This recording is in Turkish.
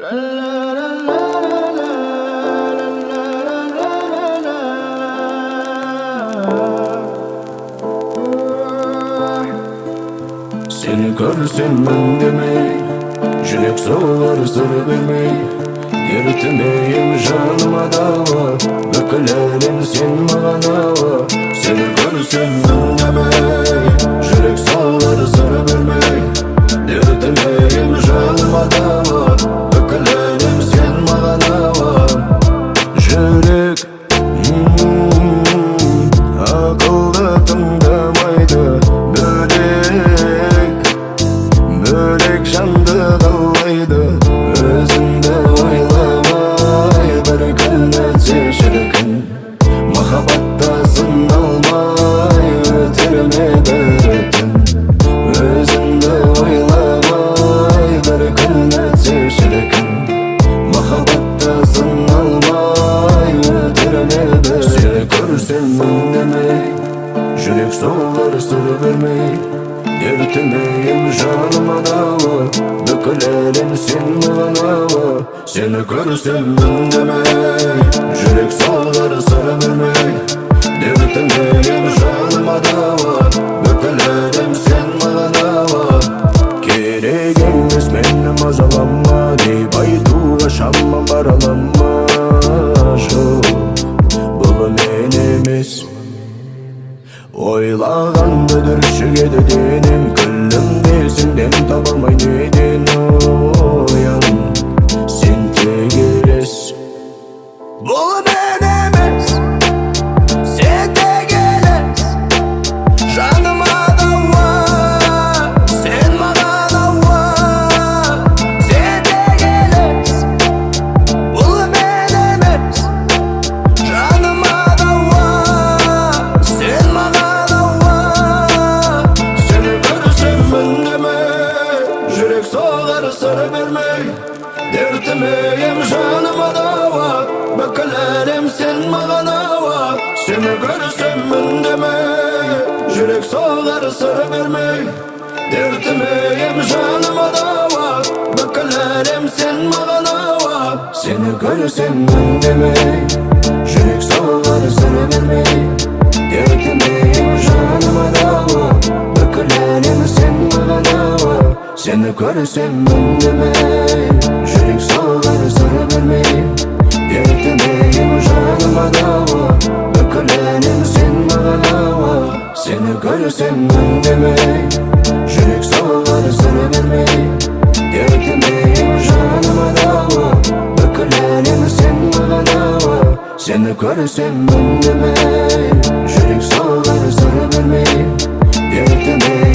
Seni görsem ben demey Yürek soğur sır vermey Yürütmeyim canıma dava Bükülerim sen bana Seni görsem ben demey Yürek soğur sır vermey Yürütmeyim canıma Börek şandı kallaydı Özünde oylamay Bir kılmet şaşırkın Mahabatta sınalmay Öterme bertin Özünde oylamay Bir kılmet şaşırkın Mahabatta sınalmay Öterme bertin Seni görsem ben demek Yürek soğur sır vermey Yürütmeyim canıma dava Dökülerim sen bana Seni görsem ben demek Yürek soğur sır vermey Yürütmeyim canıma dava ойлаған бүдіршік денем денем күлімдесіңден таба алмай неден Yürek soğar sarı vermey Dertmeyim canıma dava. Beklerim sen bana hava Seni deme Yürek soğar sarı vermey Dertmeyim canıma dava. Beklerim sen bana hava Seni deme Yürek soğar sarı vermey Dertmeyim canıma dava Ben deme Yürek soğar sarı vermey Dertmeyim canıma dava Beklerim sen bana hava Seni görsem ben deme Yürek soğar sarı vermey Dertmeyim